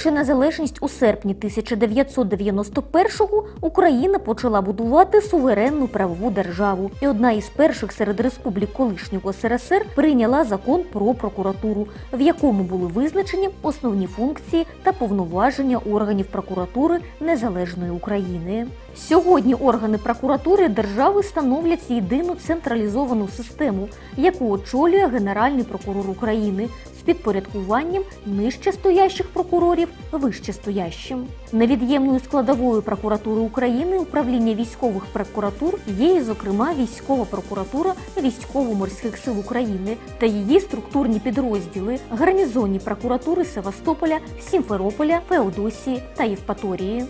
Отримавши незалежність у серпні 1991-го, Україна почала будувати суверенну правову державу. І одна із перших серед республік колишнього СРСР прийняла закон про прокуратуру, в якому були визначені основні функції та повноваження органів прокуратури незалежної України. Сьогодні органи прокуратури держави становлять єдину централізовану систему, яку очолює Генеральний прокурор України з підпорядкуванням нижче стоящих прокурорів вище стоящим. Невід'ємною складовою прокуратури України управління військових прокуратур є, і, зокрема, військова прокуратура військово-морських сил України та її структурні підрозділи гарнізонні прокуратури Севастополя, Сімферополя, Феодосії та Євпаторії.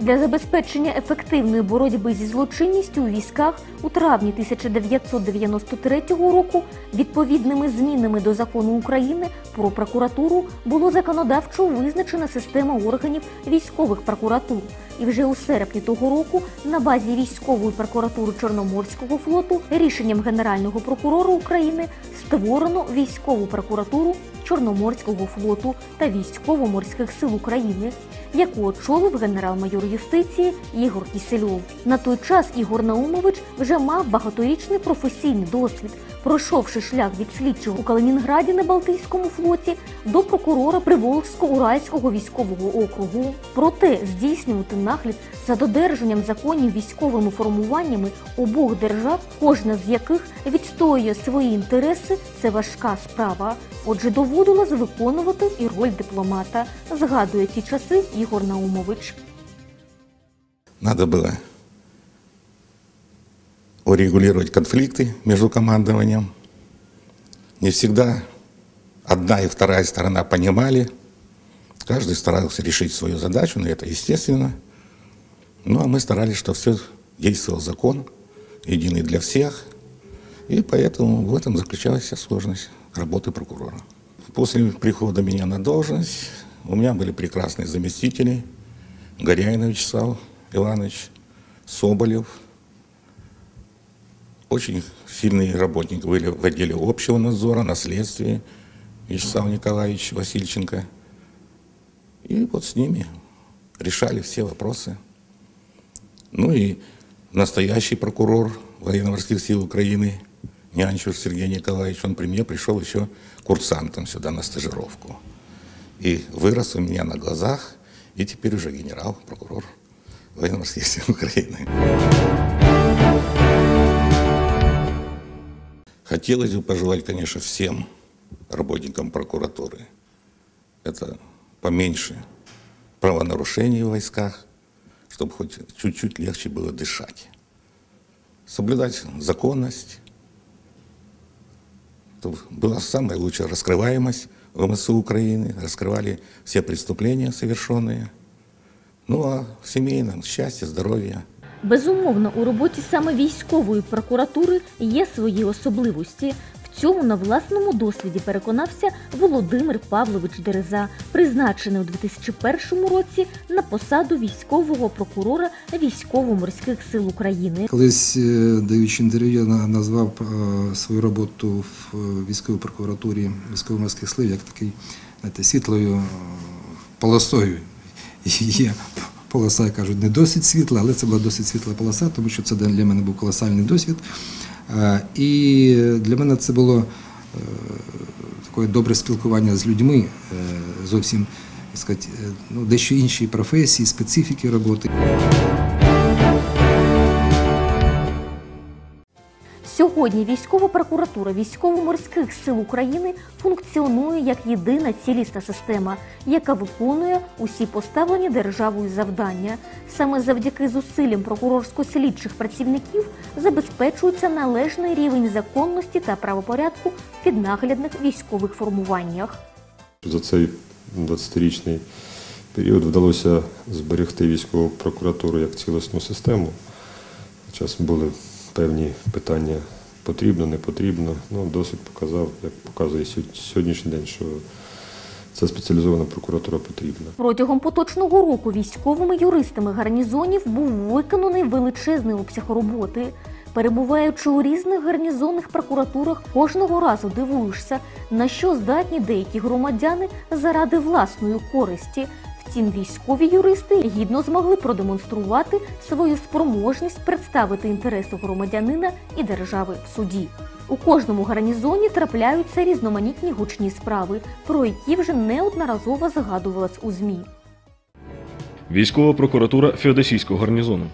Для забезпечення ефективної боротьби зі злочинністю у військах у травні 1993 року відповідними змінами до закону України про прокуратуру було законодавчо визначена система органів військових прокуратур. І вже у серпні того року на базі військової прокуратури Чорноморського флоту рішенням Генерального прокурора України створено військову прокуратуру Чорноморського флоту та військово-морських сил України, яку очолив генерал-майор юстиції Ігор Кісельов. На той час Ігор Наумович вже мав багаторічний професійний досвід, пройшовши шлях від слідчого у Калинінграді на Балтійському флоті до прокурора Приволжсько-Уральського військового округу. Проте здійснювати нагляд за додержанням законів військовими формуваннями обох держав, кожна з яких відстоює свої інтереси, це важка справа. Отже, доводилось виконувати і роль дипломата, згадує ті часи Ігор Наумович. Надо было урегулировать конфликты между командованием. Не всегда одна и вторая сторона понимали. Каждый старался решить свою задачу, но это естественно. Ну, а мы старались, чтобы все действовал закон, единый для всех. И поэтому в этом заключалась вся сложность работы прокурора. После прихода меня на должность у меня были прекрасные заместители. Горяйнов Вячеслав Иванович, Соболев. Очень сильные работники были в отделе общего надзора, на следствии. Вячеслав Николаевич Васильченко. И вот с ними решали все вопросы. Ну и настоящий прокурор военно-морских сил Украины Нянчев Сергей Николаевич, он при мне пришел еще курсантом сюда на стажировку. И вырос у меня на глазах, и теперь уже генерал-прокурор военно-морских сил Украины. Хотелось бы пожелать, конечно, всем работникам прокуратуры. Это поменьше правонарушений в войсках, чтобы хоть чуть-чуть легче было дышать. Соблюдать законность, чтобы была самая лучшая раскрываемость ВМСУ Украины, раскрывали все преступления совершенные. Ну а в семейном счастье, здоровье – Безумовно, у роботі саме військової прокуратури є свої особливості. В цьому на власному досвіді переконався Володимир Павлович Дереза, призначений у 2001 році на посаду військового прокурора військово-морських сил України. Колись, е, даючи інтерв'ю, я назвав е, свою роботу в е, військовій прокуратурі військово-морських сил як такий знаєте, світлою полосою. Є полоса, я кажу, не досить світла, але це була досить світла полоса, тому що це для мене був колосальний досвід. Е, І для мене це було е, таке добре спілкування з людьми, е, зовсім сказати, ну, дещо інші професії, специфіки роботи. Сьогодні військова прокуратура військово-морських сил України функціонує як єдина цілісна система, яка виконує усі поставлені державою завдання. Саме завдяки зусиллям прокурорсько-слідчих працівників забезпечується належний рівень законності та правопорядку в піднаглядних військових формуваннях. За цей 20-річний період вдалося зберегти військову прокуратуру як цілісну систему. Час були певні питання потрібно, не потрібно. Ну, досвід показав, як показує сьо- сьогоднішній день, що ця спеціалізована прокуратура потрібна. Протягом поточного року військовими юристами гарнізонів був виконаний величезний обсяг роботи. Перебуваючи у різних гарнізонних прокуратурах, кожного разу дивуєшся, на що здатні деякі громадяни заради власної користі. Втім, військові юристи гідно змогли продемонструвати свою спроможність представити інтереси громадянина і держави в суді. У кожному гарнізоні трапляються різноманітні гучні справи, про які вже неодноразово згадувалось у ЗМІ. Військова прокуратура Феодосійського гарнізону.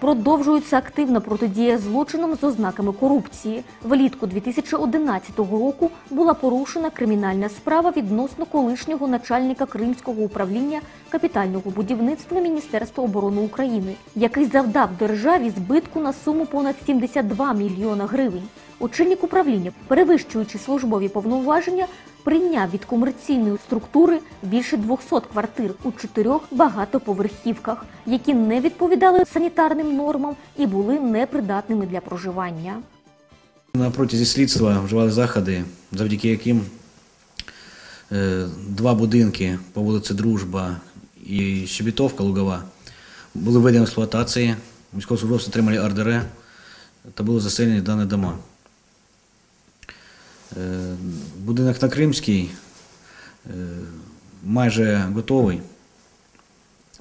Продовжується активна протидія злочинам з ознаками корупції. Влітку 2011 року була порушена кримінальна справа відносно колишнього начальника Кримського управління капітального будівництва Міністерства оборони України, який завдав державі збитку на суму понад 72 мільйона гривень. Очільник управління, перевищуючи службові повноваження, прийняв від комерційної структури більше 200 квартир у чотирьох багатоповерхівках, які не відповідали санітарним нормам і були непридатними для проживання. На протязі слідства вживали заходи, завдяки яким е, два будинки по вулиці Дружба і Щебітовка Лугова були введені в експлуатації. Військовослужбовці отримали РДР та були заселені дані дома. Е, Будинок на Кримській е, майже готовий.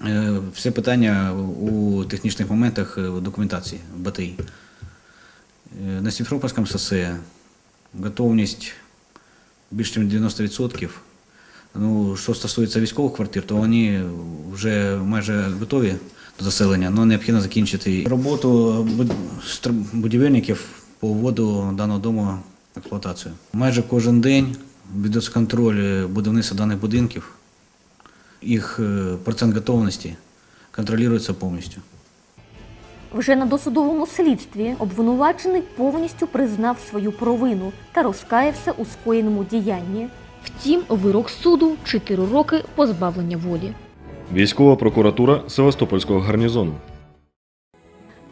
Е, Все питання у технічних моментах документації. Е, На Сімферопольському шосе готовність більше ніж 90%. Ну, що стосується військових квартир, то вони вже майже готові до заселення, але необхідно закінчити роботу будівельників по вводу даного дому експлуатацію. Майже кожен день ведеться контроль будівництва даних будинків, їх е, процент готовності контролюється повністю. Вже на досудовому слідстві обвинувачений повністю признав свою провину та розкаявся у скоєному діянні. Втім, вирок суду 4 роки позбавлення волі. Військова прокуратура Севастопольського гарнізону.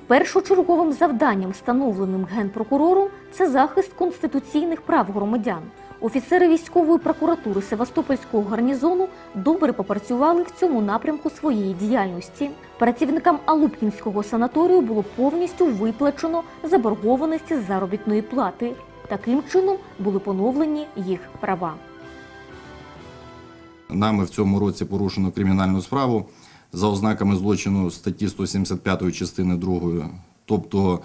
Першочерговим завданням, встановленим генпрокурором, це захист конституційних прав громадян. Офіцери військової прокуратури Севастопольського гарнізону добре попрацювали в цьому напрямку своєї діяльності. Працівникам Алупкінського санаторію було повністю виплачено заборгованості з заробітної плати. Таким чином були поновлені їх права. Нами в цьому році порушено кримінальну справу за ознаками злочину статті 175 частини 2, тобто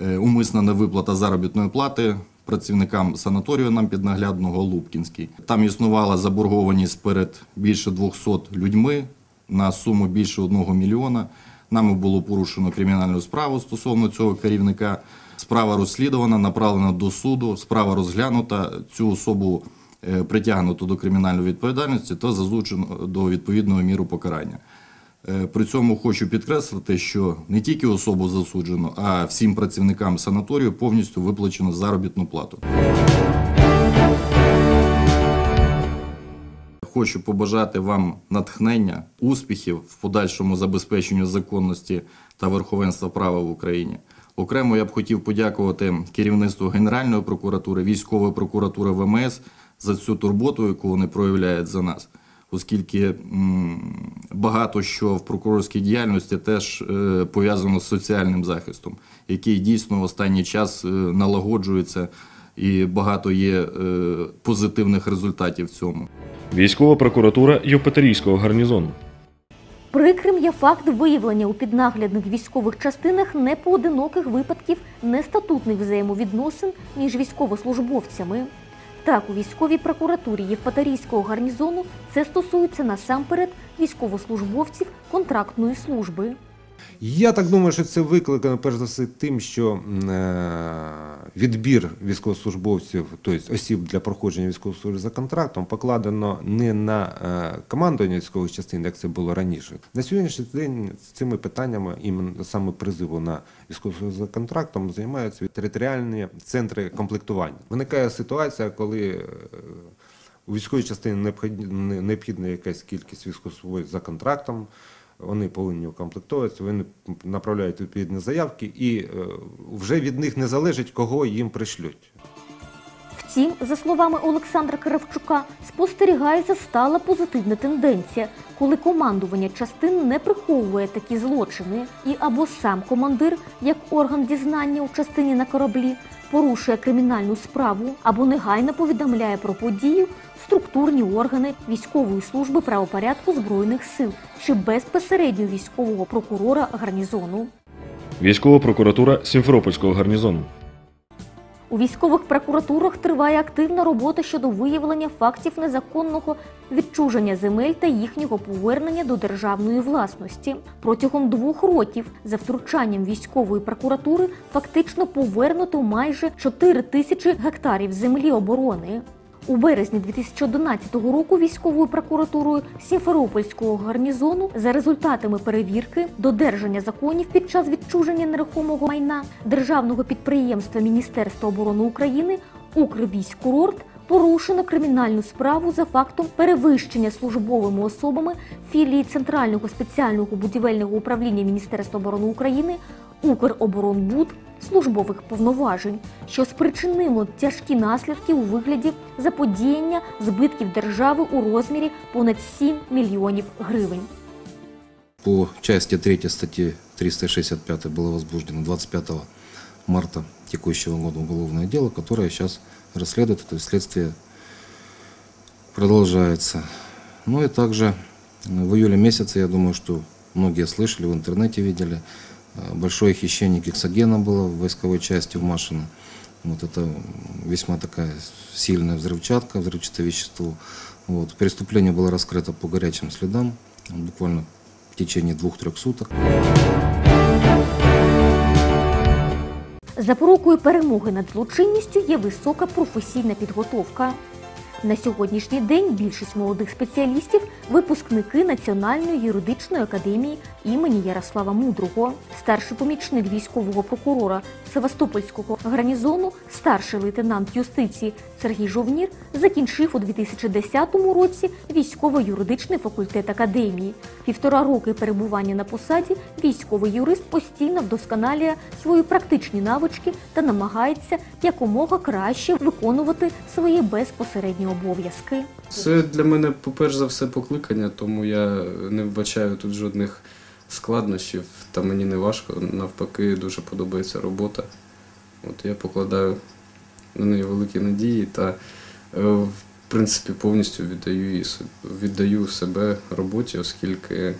е, умисна невиплата заробітної плати працівникам санаторію нам піднаглядного Лубкінський. Там існувала заборгованість перед більше 200 людьми на суму більше 1 мільйона. Нами було порушено кримінальну справу стосовно цього керівника. Справа розслідувана, направлена до суду, справа розглянута. Цю особу е, притягнуто до кримінальної відповідальності та зазучено до відповідного міру покарання. Е, При цьому хочу підкреслити, що не тільки особу засуджено, а всім працівникам санаторію повністю виплачено заробітну плату. Хочу побажати вам натхнення, успіхів в подальшому забезпеченню законності та верховенства права в Україні. Окремо я б хотів подякувати керівництву Генеральної прокуратури, військової прокуратури ВМС за цю турботу, яку вони проявляють за нас, оскільки багато що в прокурорській діяльності теж е, пов'язано з соціальним захистом, який дійсно в останній час е, налагоджується і багато є е, позитивних результатів в цьому. Військова прокуратура Євпаторійського гарнізону. Прикрим є факт виявлення у піднаглядних військових частинах непоодиноких випадків нестатутних взаємовідносин між військовослужбовцями. Так, у військовій прокуратурі Євпаторійського гарнізону це стосується насамперед військовослужбовців контрактної служби. Я так думаю, що це викликано перш за все тим, що е, відбір військовослужбовців, тобто осіб для проходження військової служби за контрактом, покладено не на е, командування військових частин, як це було раніше. На сьогоднішній день з цими питаннями, іменно саме призиву на військову службу за контрактом, займаються територіальні центри комплектування. Виникає ситуація, коли е, у військовій частині необхідна, необхідна якась кількість військовослужбовців за контрактом. Вони повинні укомплектовуватися, вони направляють відповідні заявки, і е, вже від них не залежить, кого їм пришлють. Втім, за словами Олександра Кравчука, спостерігається стала позитивна тенденція, коли командування частин не приховує такі злочини, і або сам командир, як орган дізнання у частині на кораблі, порушує кримінальну справу, або негайно повідомляє про подію структурні органи військової служби правопорядку збройних сил чи безпосередньо військового прокурора гарнізону. Військова прокуратура Сімферопольського гарнізону. У військових прокуратурах триває активна робота щодо виявлення фактів незаконного відчуження земель та їхнього повернення до державної власності. Протягом двох років за втручанням військової прокуратури фактично повернуто майже 4 тисячі гектарів землі оборони. У березні 2011 року військовою прокуратурою Сімферопольського гарнізону за результатами перевірки додержання законів під час відчуження нерухомого майна державного підприємства Міністерства оборони України Укрвійськкурорт порушено кримінальну справу за фактом перевищення службовими особами філії Центрального спеціального будівельного управління Міністерства оборони України Укроборонбуд службових повноважень, що спричинило тяжкі наслідки у вигляді заподіяння збитків держави у розмірі понад 7 мільйонів гривень. По части 3 статьи 365 было возбуждено 25 марта текущего года уголовное дело, которое сейчас расследует, то есть следствие продолжается. Ну и также в июле месяце, я думаю, что многие слышали, в интернете видели, э, большое хищение гексогена было в войсковой части в Машино. Вот это весьма такая сильная взрывчатка, взрывчатое вещество. Вот. Преступление было раскрыто по горячим следам, буквально в течение двух-трех суток. Запорукою перемоги над злочинністю є висока професійна підготовка. На сьогоднішній день більшість молодих спеціалістів випускники Національної юридичної академії імені Ярослава Мудрого. Старший помічник військового прокурора Севастопольського гарнізону, старший лейтенант юстиції Сергій Жовнір закінчив у 2010 році військово-юридичний факультет академії. Півтора роки перебування на посаді військовий юрист постійно вдосконалює свої практичні навички та намагається якомога краще виконувати свої безпосередні обов'язки. Це для мене, по-перше за все, покликання, тому я не вбачаю тут жодних складнощів, та мені не важко. Навпаки, дуже подобається робота. От я покладаю на неї великі надії та, е, в принципі, повністю віддаю, її, віддаю себе роботі, оскільки е,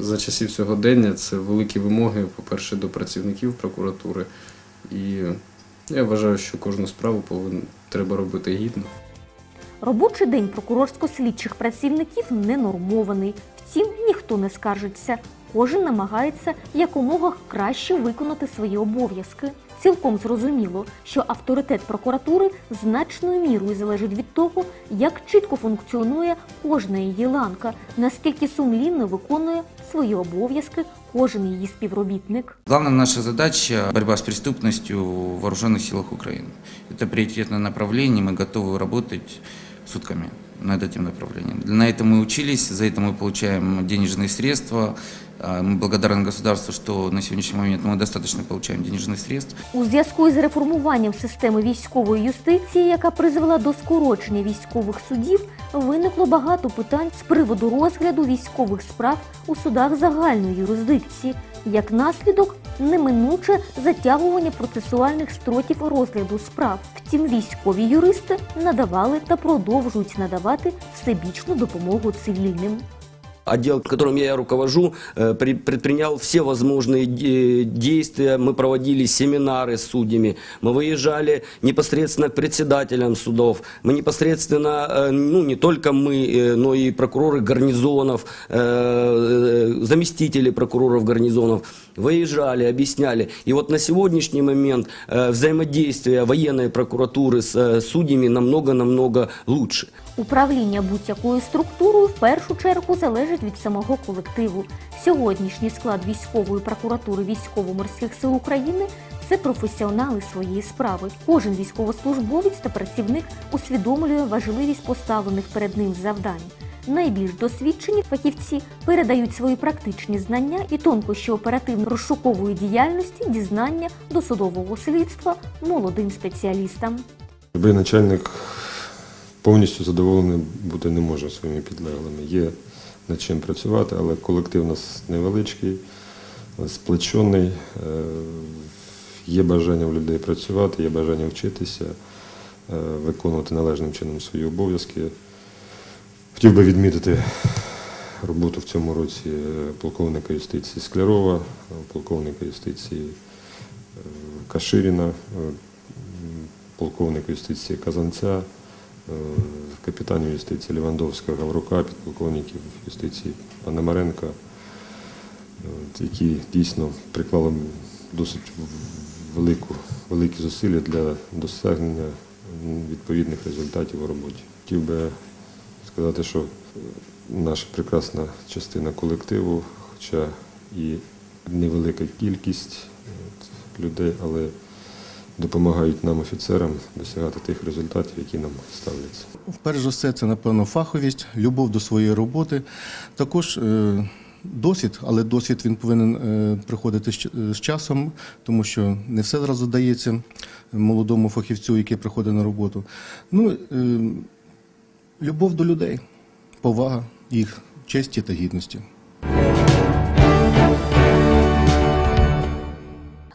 за часів сьогодення це великі вимоги, по-перше, до працівників прокуратури. І я вважаю, що кожну справу повинен, треба робити гідно. Робочий день прокурорсько-слідчих працівників не нормований. Втім, ніхто не скаржиться. Кожен намагається якомога краще виконати свої обов'язки. Цілком зрозуміло, що авторитет прокуратури значною мірою залежить від того, як чітко функціонує кожна її ланка, наскільки сумлінно виконує свої обов'язки кожен її співробітник. Главная наша задача – борьба с преступностью в вооруженных силах Украины. Это приоритетное направление, мы готовы работать сутками над этим направлением. На это мы учились, за это мы получаем денежные средства. А, Мы благодарны государству, что на сегодняшний момент мы достаточно получаем денежных средств. У зв'язку із реформуванням системи військової юстиції, яка призвела до скорочення військових судів, виникло багато питань з приводу розгляду військових справ у судах загальної юрисдикції. Як наслідок, неминуче затягування процесуальних строків розгляду справ. Втім, військові юристи надавали та продовжують надавати всебічну допомогу цивільним. Отдел, которым я руковожу, э, при- предпринял все возможные де- действия. Мы проводили семинары с судьями, мы выезжали непосредственно к председателям судов. Мы непосредственно, э, ну не только мы, э, но и прокуроры гарнизонов, э, э, заместители прокуроров гарнизонов выезжали, объясняли. И вот на сегодняшний момент э, взаимодействие военной прокуратуры с э, судьями намного-намного лучше. Управління будь-якою структурою в першу чергу залежить від самого колективу. Сьогоднішній склад військової прокуратури військово-морських сил України це професіонали своєї справи. Кожен військовослужбовець та працівник усвідомлює важливість поставлених перед ним завдань. найбільш досвідчені фахівці передають свої практичні знання і тонкощі оперативно-розшукової діяльності, дізнання до судового слідства молодим спеціалістам. Любий начальник повністю задоволений бути не може своїми підлеглими. Є над чим працювати, але колектив у нас невеличкий, сплечений, е, є бажання в людей працювати, є бажання вчитися, е, виконувати належним чином свої обов'язки. Хотів би відмітити роботу в цьому році е, полковника юстиції Склярова, е, полковника юстиції е, Каширіна, полковника юстиції Казанця, капітанів юстиції Лівандовського, Гаврука, підполковників юстиції Пономаренка, які дійсно приклали досить велику, великі зусилля для досягнення відповідних результатів у роботі. Хотів би сказати, що наша прекрасна частина колективу, хоча і невелика кількість людей, але допомагають нам, офіцерам, досягати тих результатів, які нам ставляться. Перш за все, це напевно фаховість, любов до своєї роботи. Також е, досвід, але досвід він повинен е, приходити з часом, тому що не все зразу дається молодому фахівцю, який приходить на роботу. Ну, е, любов до людей, повага їх честі та гідності.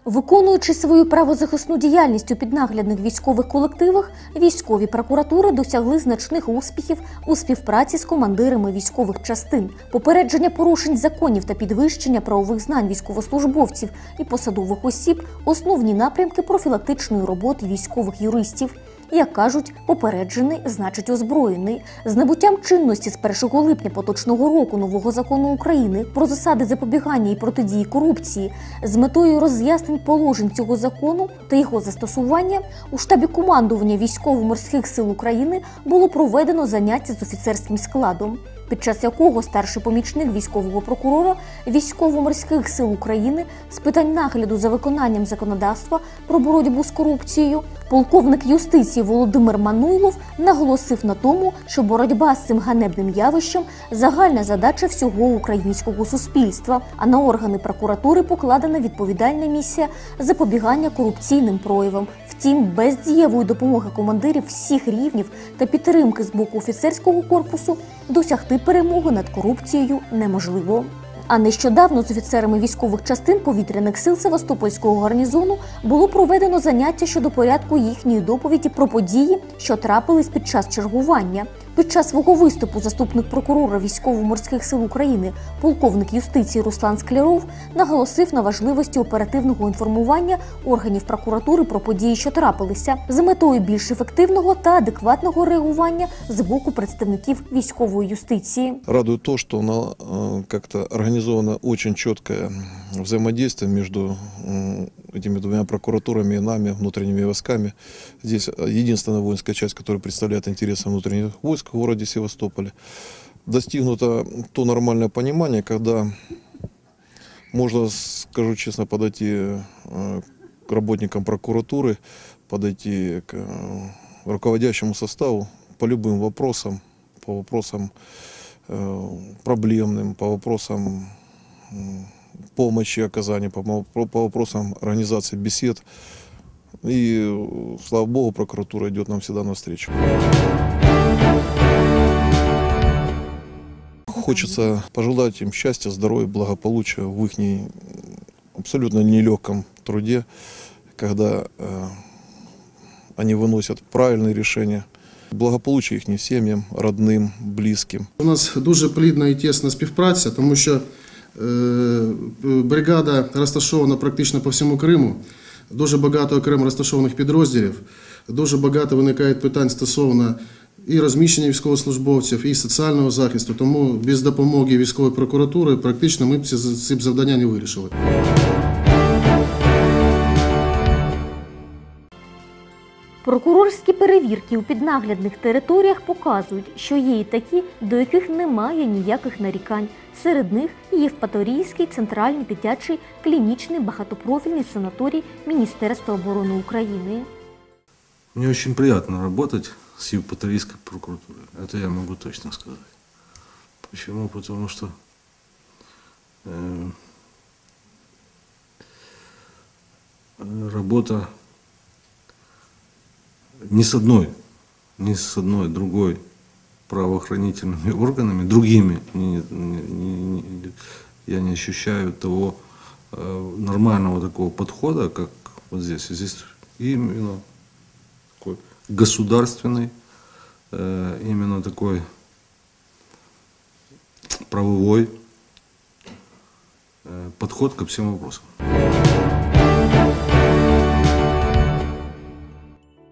Виконуючи свою правозахисну діяльність у піднаглядних військових колективах, військові прокуратури досягли значних успіхів у співпраці з командирами військових частин, попередження порушень законів та підвищення правових знань військовослужбовців і посадових осіб основні напрямки профілактичної роботи військових юристів. Як кажуть, попереджений значить озброєний. З набуттям чинності з 1 липня поточного року нового закону України про засади запобігання і протидії корупції з метою роз'яснень положень цього закону та його застосування у штабі командування військово-морських сил України було проведено заняття з офіцерським складом. Під час якого старший помічник військового прокурора військово-морських сил України з питань нагляду за виконанням законодавства про боротьбу з корупцією, полковник юстиції Володимир Мануйлов наголосив на тому, що боротьба з цим ганебним явищем загальна задача всього українського суспільства. А на органи прокуратури покладена відповідальна місія запобігання корупційним проявам. Втім, без дієвої допомоги командирів всіх рівнів та підтримки з боку офіцерського корпусу досягти перемоги над корупцією неможливо. А нещодавно з офіцерами військових частин повітряних сил Севастопольського гарнізону було проведено заняття щодо порядку їхньої доповіді про події, що трапились під час чергування. Під час свого виступу заступник прокурора військово-морських сил України, полковник юстиції Руслан Скляров, наголосив на важливості оперативного інформування органів прокуратури про події, що трапилися, з метою більш ефективного та адекватного реагування з боку представників військової юстиції. Радует то, что на, э, как-то организовано очень четкое взаимодействие между м, этими двумя прокуратурами и нами, внутренними войсками. Здесь э, единственная воинская часть, которая представляет интересы внутренних войск в городе Севастополе. Достигнуто то нормальное понимание, когда можно, скажу честно, подойти э, к работникам прокуратуры, подойти к э, руководящему составу по любым вопросам, по вопросам проблемным, по вопросам помощи оказания, по, мо- по вопросам организации бесед. И, э, слава богу, прокуратура идет нам всегда навстречу. Хочется пожелать им счастья, здоровья, благополучия в их не- абсолютно нелегком труде, когда э, они выносят правильные решения. Благополучия их семьям, родным, близким. У нас дуже плідна і тісна співпраця, тому що е, бригада розташована практично по всьому Криму. Дуже багато окремо розташованих підрозділів. Дуже багато виникає питань стосовно і розміщення військовослужбовців, і соціального захисту. Тому без допомоги військової прокуратури практично ми б ці, завдання не вирішили. Прокурорські перевірки у піднаглядних територіях показують, що є і такі, до яких немає ніяких нарікань. Серед них і Євпаторійський центральний дитячий клінічний багатопрофільний санаторій Міністерства оборони України. Мне очень приятно работать с Евпаторийской прокуратурой. Это я могу точно сказать. Почему? Потому что э, э, работа не с одной, не с одной, другой правоохранительными органами, другими, не- не- не- я не ощущаю того э, нормального такого подхода, как вот здесь. Здесь именно такой государственный, э, именно такой правовой э, подход ко всем вопросам.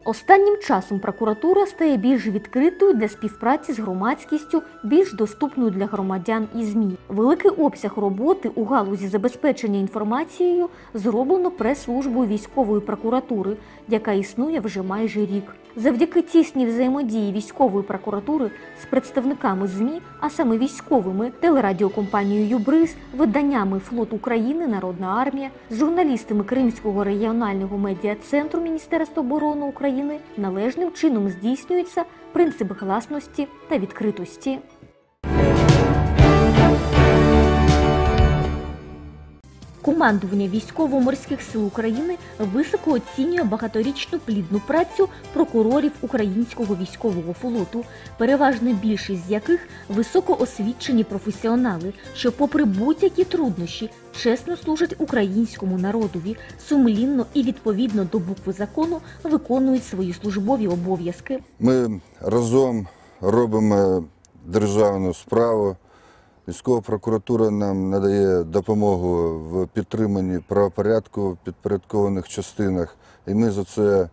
Останнім часом прокуратура стає більш відкритою для співпраці з громадськістю, більш доступною для громадян і ЗМІ. Великий обсяг роботи у галузі забезпечення інформацією зроблено прес-службою військової прокуратури, яка існує вже майже рік. Завдяки тісній взаємодії військової прокуратури з представниками ЗМІ, а саме військовими, телерадіокомпанією Юбриз, виданнями Флот України, Народна армія, з журналістами Кримського регіонального медіа-центру Міністерства оборони України належним чином здійснюється принцип гласності та відкритості. Командування військово-морських сил України високо оцінює багаторічну плідну працю прокурорів українського військового флоту, переважна більшість з яких високоосвічені професіонали, що, попри будь-які труднощі, чесно служать українському народові, сумлінно і відповідно до букви закону виконують свої службові обов'язки. Ми разом робимо державну справу. Військова прокуратура нам надає допомогу в підтриманні правопорядку в підпорядкованих частинах, і ми за це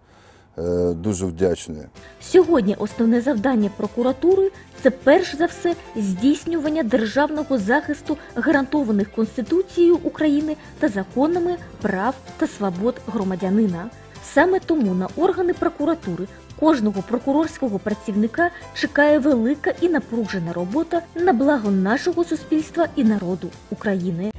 е, дуже вдячні. Сьогодні основне завдання прокуратури це перш за все здійснювання державного захисту гарантованих Конституцією України та законами прав та свобод громадянина. Саме тому на органи прокуратури кожного прокурорського працівника чекає велика і напружена робота на благо нашого суспільства і народу України.